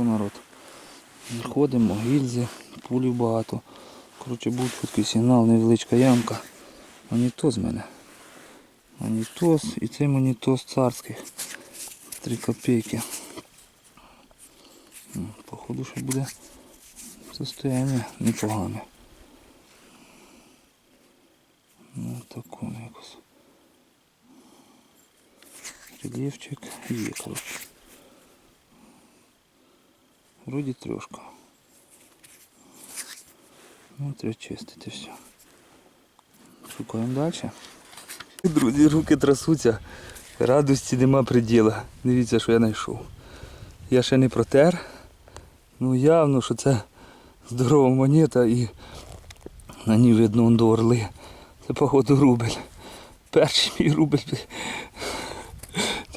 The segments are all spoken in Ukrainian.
що народ. Ходимо, гільзи, пулів багато. Коротше, був чіткий сигнал, невеличка ямка. Монітоз в мене. Монітоз і цей монітоз царський. 3 копійки. Походу, що буде состояние непогане. Ну, таку якось. Рельєфчик є, коротше. Вроді трошка. Ну, треба все. Шукаємо далі. Друзі, руки трясуться. Радості нема приділа. Дивіться, що я знайшов. Я ще не протер. Ну явно, що це здорова монета і на ній видно он до орли. Це походу рубль. Перший мій рубль.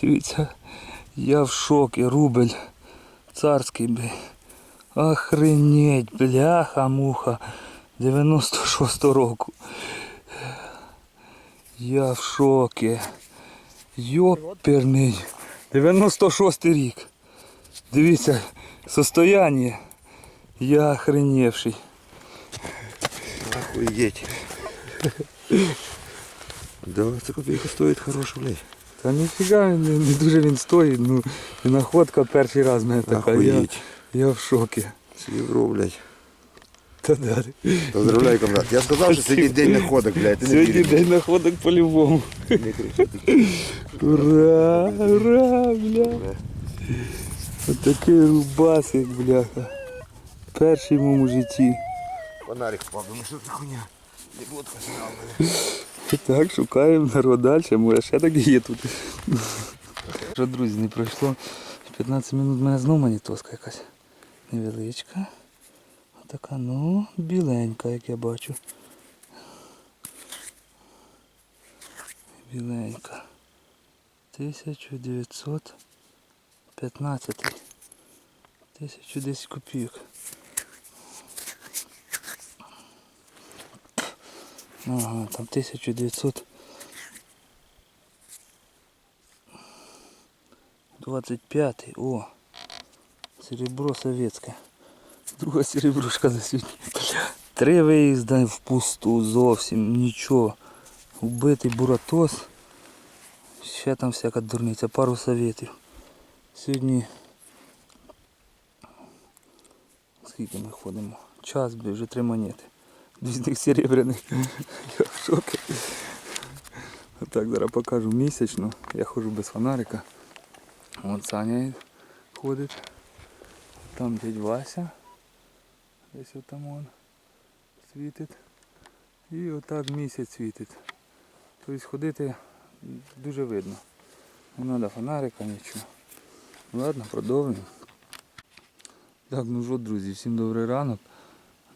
Дивіться, я в шокі, рубль. Царський, бля. Охренеть, бляха, муха. 96 року. Я в шокі. Йоперний. 96 рік. Дивіться, состояние. Я охреневший. Охуеть. Да, ця копійка стоїть хороша, блядь. Та ніфіга не, не дуже він стоїть, ну і находка перший раз в мене така. Я, я в шокі. Євро, блядь. Та да. Поздравляю, комрад. Я сказав, що сьогодні день находок, блядь. Ти не Сьогодні віриш. день находок по-любому. Не кричи, ти Ура, ура, бля. Бля. Отакий рубасик, бляха. Перший в моєму житті. Фонарик впав, ну що за хуйня? Сняв мене. Так, шукаємо народ далі, може ще так є тут. Що, друзі, не пройшло 15 минут, мене знову монітоска якась. Невеличка. Така, ну, біленька, як я бачу. Біленька. 1915. 1010 копійок. Ага, там 1900. 25 О! Серебро советське. Друга серебрушка за сьогодні. Три виїзди впусту зовсім нічого. Убитий буратос. Ще там всяка дурниця, пару советів. Сьогодні. Скільки ми ходимо? Час, вже три монети. З них серебряних. Я в шокі. Так, зараз покажу місячну. Я ходжу без фонарика. Вон Саня ходить. Там дядь Вася. Десь отам он світить. І отак місяць світить. Тобто ходити дуже видно. Не треба фонарика, нічого. Ладно, продовжуємо. Так, ну що, друзі, всім добрий ранок.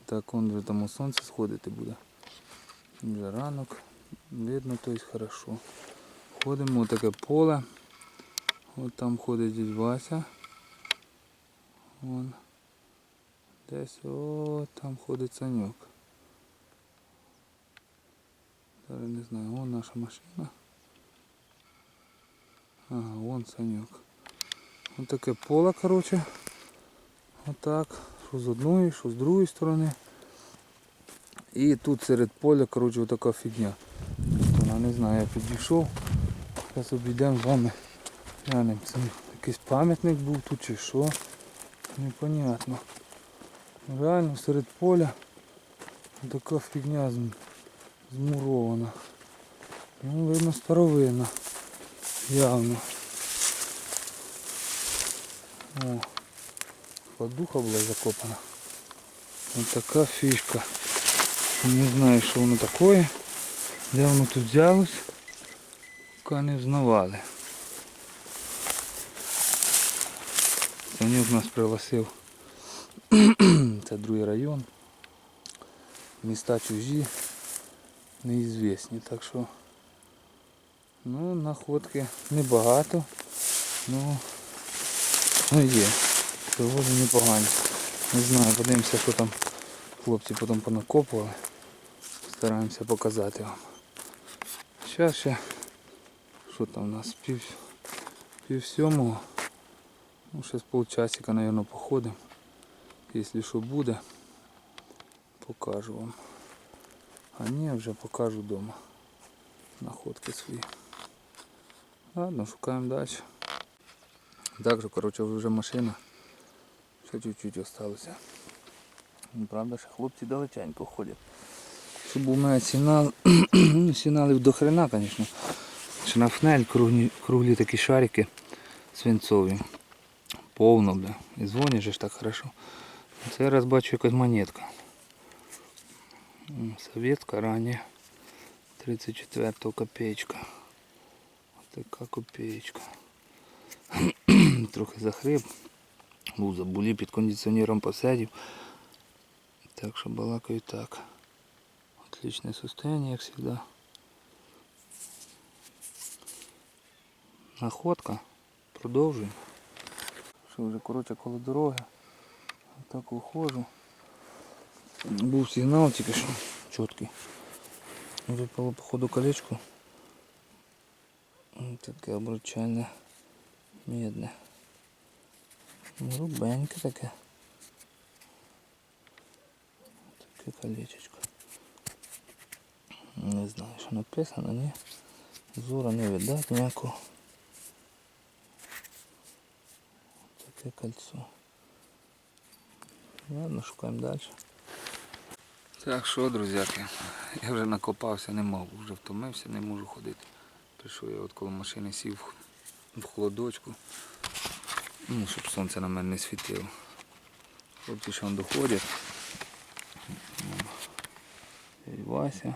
Так, он вже там у сонце сходити буде. Вже ранок. Видно, тобто хорошо. Ходимо в таке поле. От там ходить дядь Вася. Вон. Десь о, там ходить саньок. Зараз не знаю, вон наша машина. Ага, вон саньок. Ось таке поле, коротше. Отак. Що з одної, що з другої сторони. І тут серед поля, коротше, отака фігня. Вона не знаю, я підійшов. Зараз обійдемо з вами. Глянемо, це якийсь пам'ятник був тут чи що. Непонятно. Реально серед поля така фігня змурована. Ну, видно старовинна. Явно. О, кладуха була закопана. Ось така фішка. Не знаю, що воно таке. Де воно тут взялось. Поки не взнавали. Санюк нас пригласив. Це другий район. Міста чужі, неізвісні. Так що ну, находки небагато. Ну, ну є. Доволі непогані. Не знаю, подивимося, що там хлопці потім понакопували. Стараємося показати вам. Зараз ще, що там у нас, пів, пів сьомого. Ну, ще з полчасика, мабуть, походимо. Якщо що буде, покажу вам. А ні, вже покажу вдома. Находки свої. Ладно, шукаємо далі. Так же, коротше, вже машина. Ще чуть-чуть осталося. Ну, Правда, ще хлопці далеченько ходять. Щоб у мене сигнал, ну, сигналів до хрена, звісно. Шнафнель, круглі, круглі такі шарики свинцові. Повно, бля. І дзвониш же ж так хорошо. Це раз бачу якась монетка. М, Совєтська рання. 34 копеечка. Ось така копеечка. Трохи захрип. Був забулі під кондиціонером посидів. Так що балакаю так. Отличное состояние, як всегда. Находка. Продовжуємо. Що вже коротше коло дороги. Так виходжу. Був сигнал тільки що чіткий. Випало походу колечко. Ось Таке обручальне. Медне. Грубеньке таке. Таке колечечко. Не знаю, що написано, ні. Зора не видать ніякого. Таке кольцо. Ладно, шукаємо далі. Так що, друзяки, я вже накопався, не можу, вже втомився, не можу ходити. Прийшов я от коло машини сів в холодочку, ну, щоб сонце на мене не світило. Хлопці ще он доходять. І Вася.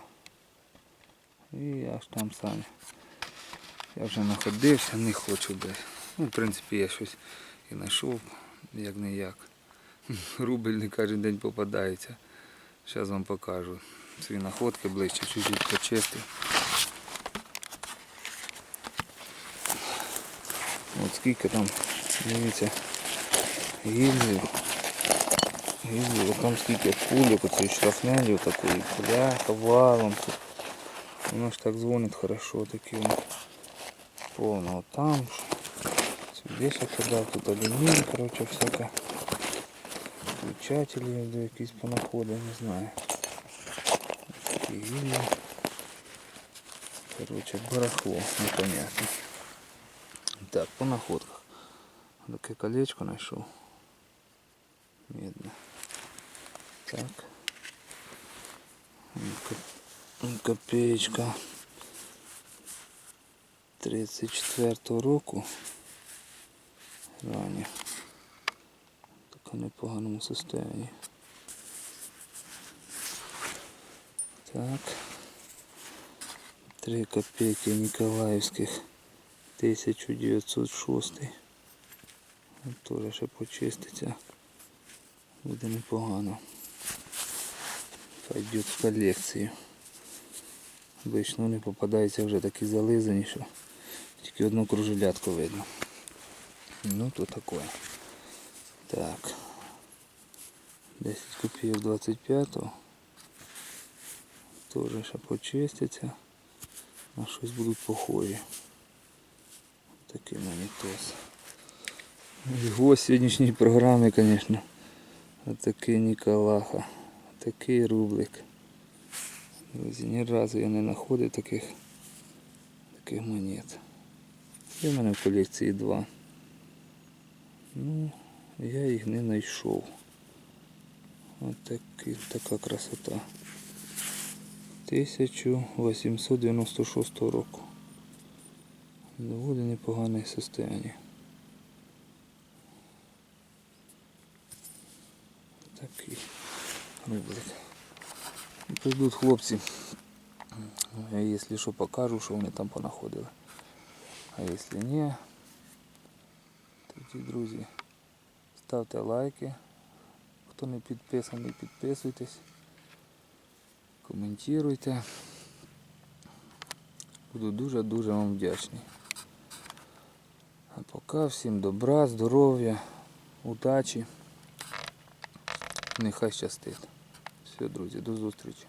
І аж там Саня. Я вже находився, не хочу би. Ну, в принципі, я щось і знайшов, як не як. Рубль не кожен день попадається. Зараз вам покажу. Свої находки ближче, чуть-чуть почистив. От скільки там, дивіться, гільзів. Гільзів, там скільки пулек, оцей штрафнелів такої, бляха, валом тут. Воно ж так дзвонить хорошо, такі воно повно. От там ж. Сюди ще подав, тут алюміній, коротше, всяке. Включателі до якісь понаходи, не знаю. Такі гільзі. Коротше, барахло, непонятно. Так, по находках. Таке колечко знайшов. Медне. Так. Коп- Копеечка 34 року. Рані. В такому непоганому состоянии. Так. Три копейки Николаевских 1906. От Теж ще почиститься. Буде непогано. Пойдет в колекцію. Обично не попадаються вже такі зализані, що тільки одну кружелятку видно. Ну то таке. Так. 10 копійок 25-го. Теж ще почистяться. На щось будуть похожі. Такий монітос. Гость сьогоднішньої програми, звісно. Отакий Ніколаха. Такий рублик. Друзі, ні разу я не знаходив таких, таких монет. Є в мене в колекції два. Ну, я їх не знайшов. Такі, така красота. 1896 року. Доволі непогане состояние. Такий рублик. Прийдуть хлопці. Якщо що покажу, що вони там понаходили. А якщо ні, тоді, друзі, ставте лайки. Хто не підписаний, підписуйтесь. Коментуйте. Буду дуже-дуже вам вдячний. А поки всім добра, здоров'я, удачі. Нехай щастить. Все, друзі, до зустрічі.